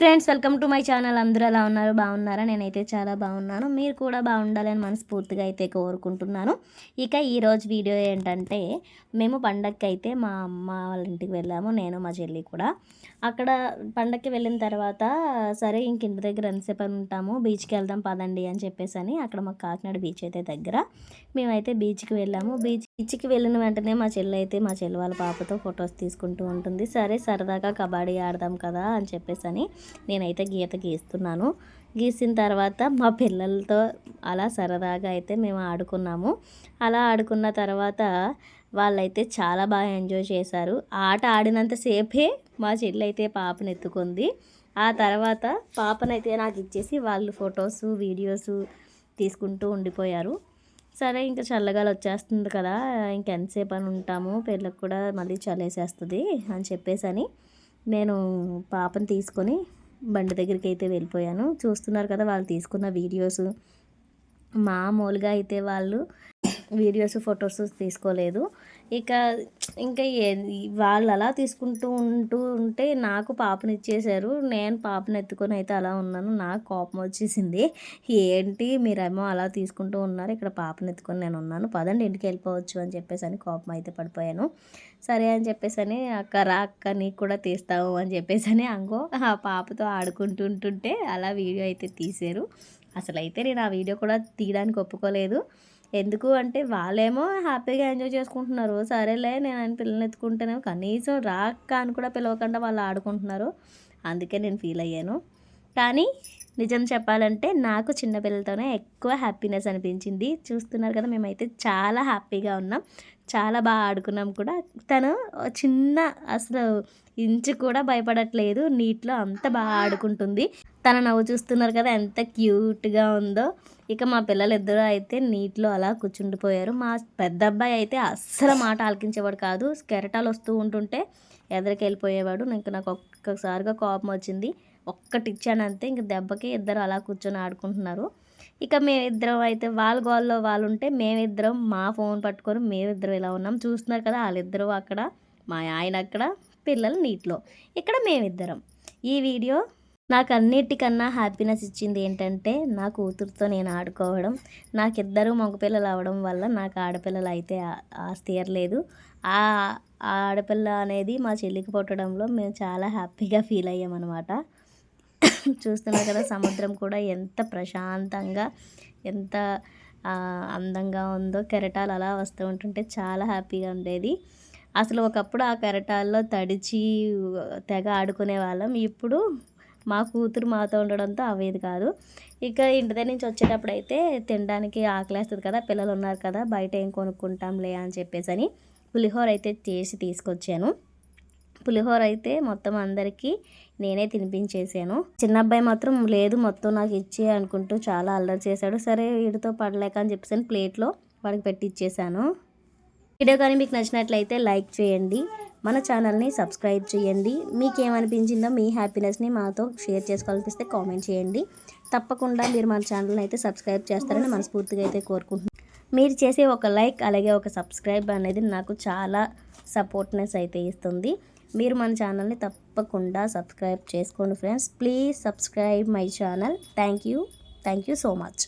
Friends welcome to my channel అందరూ ఎలా ఉన్నారు? బాగున్నారా? నేనైతే చాలా బాగున్నాను. మీరు కూడా బాగుండాలని మనస్ఫూర్తిగా అయితే కోరుకుంటున్నాను. ఇక ఈరోజు వీడియో ఏంటంటే మేము పండగకి అయితే మా అమ్మ వాళ్ళ ఇంటికి వెళ్ళాము. నేను మా చెల్లి కూడా. అక్కడ పండగకి వెళ్ళిన తర్వాత సరే ఇంక ఇంటి దగ్గర ఎంతసేపు ఉంటాము? బీచ్కి వెళ్దాం పదండి అని చెప్పేసి అని అక్కడ మాకు కాకినాడ బీచ్ అయితే దగ్గర మేమైతే బీచ్కి వెళ్ళాము. బీచ్ బీచ్కి వెళ్ళిన వెంటనే మా చెల్లి అయితే మా చెల్లి వాళ్ళ పాపతో ఫొటోస్ తీసుకుంటూ ఉంటుంది. సరే సరదాగా కబడ్డీ ఆడదాం కదా అని చెప్పేసి అని నేనైతే గీత గీస్తున్నాను. గీసిన తర్వాత మా పిల్లలతో అలా సరదాగా అయితే మేము ఆడుకున్నాము. అలా ఆడుకున్న తర్వాత వాళ్ళైతే చాలా బాగా ఎంజాయ్ చేశారు. ఆట ఆడినంతసేపే మా చెల్లి అయితే పాపను ఎత్తుకుంది. ఆ తర్వాత పాపనైతే నాకు ఇచ్చేసి వాళ్ళు ఫొటోస్ వీడియోస్ తీసుకుంటూ ఉండిపోయారు. సరే ఇంకా చల్లగాలి వచ్చేస్తుంది కదా ఇంకెంతసేపు అని ఉంటాము పిల్లలకు కూడా మళ్ళీ చలేసేస్తుంది అని చెప్పేసి అని నేను పాపను తీసుకొని బండి దగ్గరికి అయితే వెళ్ళిపోయాను. చూస్తున్నారు కదా వాళ్ళు తీసుకున్న వీడియోస్. మామూలుగా అయితే వాళ్ళు వీడియోస్ ఫొటోస్ తీసుకోలేదు. ఇక ఇంకా వాళ్ళు అలా తీసుకుంటూ ఉంటూ ఉంటే నాకు పాపని ఇచ్చేశారు నేను పాపను ఎత్తుకొని అయితే అలా ఉన్నాను. నాకు కోపం వచ్చేసింది. ఏంటి మీరేమో అలా తీసుకుంటూ ఉన్నారు. ఇక్కడ పాపను ఎత్తుకొని నేను ఉన్నాను. పదండి ఇంటికి వెళ్ళిపోవచ్చు అని చెప్పేసి అని కోపం అయితే పడిపోయాను. సరే అని చెప్పేసి అని అక్క రా అక్క నీకు కూడా తీస్తావు అని చెప్పేసి అని అంగో ఆ పాపతో ఆడుకుంటుంటుంటే అలా వీడియో అయితే తీశారు. అసలు అయితే నేను ఆ వీడియో కూడా తీయడానికి ఒప్పుకోలేదు. ఎందుకు అంటే వాళ్ళేమో హ్యాపీగా ఎంజాయ్ చేసుకుంటున్నారు. సరేలే నేను ఆయన పిల్లల్ని ఎత్తుకుంటేనే కనీసం రాక అని కూడా పిలవకుండా వాళ్ళు ఆడుకుంటున్నారు. అందుకే నేను ఫీల్ అయ్యాను. కానీ నిజం చెప్పాలంటే నాకు చిన్నపిల్లలతోనే ఎక్కువ హ్యాపీనెస్ అనిపించింది. చూస్తున్నారు కదా మేమైతే చాలా హ్యాపీగా ఉన్నాం. చాలా బాగా ఆడుకున్నాం కూడా. తను చిన్న అసలు ఇంచు కూడా భయపడట్లేదు. నీటిలో అంత బాగా ఆడుకుంటుంది. తన నవ్వు చూస్తున్నారు కదా ఎంత క్యూట్గా ఉందో. ఇక మా పిల్లలు ఇద్దరు అయితే నీటిలో అలా కూర్చుండిపోయారు. మా పెద్ద అబ్బాయి అయితే అస్సలు మాట ఆలకించేవాడు కాదు. కెరటాలు వస్తూ ఉంటుంటే ఎదరికి వెళ్ళిపోయేవాడు. ఇంకా నాకు ఒక్కసారిగా కోపం వచ్చింది. ఒక్కటి ఇచ్చానంతే ఇంక దెబ్బకి ఇద్దరు అలా కూర్చొని ఆడుకుంటున్నారు. ఇక మేమిద్దరం అయితే వాళ్ళ గోల్లో వాళ్ళు ఉంటే మేమిద్దరం మా ఫోన్ పట్టుకొని మేమిద్దరం ఇలా ఉన్నాం. చూస్తున్నారు కదా వాళ్ళిద్దరూ అక్కడ మా ఆయన అక్కడ పిల్లలు నీటిలో. ఇక్కడ మేమిద్దరం. ఈ వీడియో నాకు అన్నిటికన్నా హ్యాపీనెస్ ఇచ్చింది ఏంటంటే నా కూతురుతో నేను ఆడుకోవడం నాకు ఇద్దరు మగపిల్లలు అవడం వల్ల నాకు ఆడపిల్లలు అయితే ఆస్తి తీరలేదు ఆ ఆడపిల్ల అనేది మా చెల్లికి పుట్టడంలో మేము చాలా హ్యాపీగా ఫీల్ అయ్యామన్నమాట. చూస్తున్నారు కదా సముద్రం కూడా ఎంత ప్రశాంతంగా ఎంత అందంగా ఉందో కెరటాలు అలా వస్తూ ఉంటుంటే చాలా హ్యాపీగా ఉండేది. అసలు ఒకప్పుడు ఆ కెరటాల్లో తడిచి తెగ ఆడుకునే వాళ్ళం. ఇప్పుడు మా కూతురు మాతో ఉండడంతో అవేది కాదు. ఇక ఇంటి దగ్గర నుంచి వచ్చేటప్పుడు అయితే తినడానికి ఆకలేస్తుంది కదా పిల్లలు ఉన్నారు కదా బయట ఏం కొనుక్కుంటాంలే అని చెప్పేసి అని పులిహోర అయితే చేసి తీసుకొచ్చాను. పులిహోర అయితే మొత్తం అందరికీ నేనే తినిపించేసాను. చిన్న అబ్బాయి మాత్రం లేదు మొత్తం నాకు ఇచ్చి అనుకుంటూ చాలా అల్లరి చేశాడు. సరే వీడితో పడలేక అని చెప్పేసి ప్లేట్లో వాడికి పెట్టి ఇచ్చేసాను వీడియో కానీ మీకు నచ్చినట్లయితే లైక్ చేయండి. మన ఛానల్ని సబ్స్క్రైబ్ చేయండి. మీకు ఏమనిపించిందో మీ హ్యాపీనెస్ని మాతో షేర్ చేసుకోవాలనిపిస్తే కామెంట్ చేయండి. తప్పకుండా మీరు మన ఛానల్ని అయితే సబ్స్క్రైబ్ చేస్తారని మనస్ఫూర్తిగా అయితే కోరుకుంటున్నాను మీరు చేసే ఒక లైక్ అలాగే ఒక సబ్స్క్రైబ్ అనేది నాకు చాలా సపోర్ట్నెస్ అయితే ఇస్తుంది. మీరు మన ఛానల్ని తప్పకుండా సబ్స్క్రైబ్ చేసుకోండి friends. Please subscribe my channel. Thank you. Thank you so much.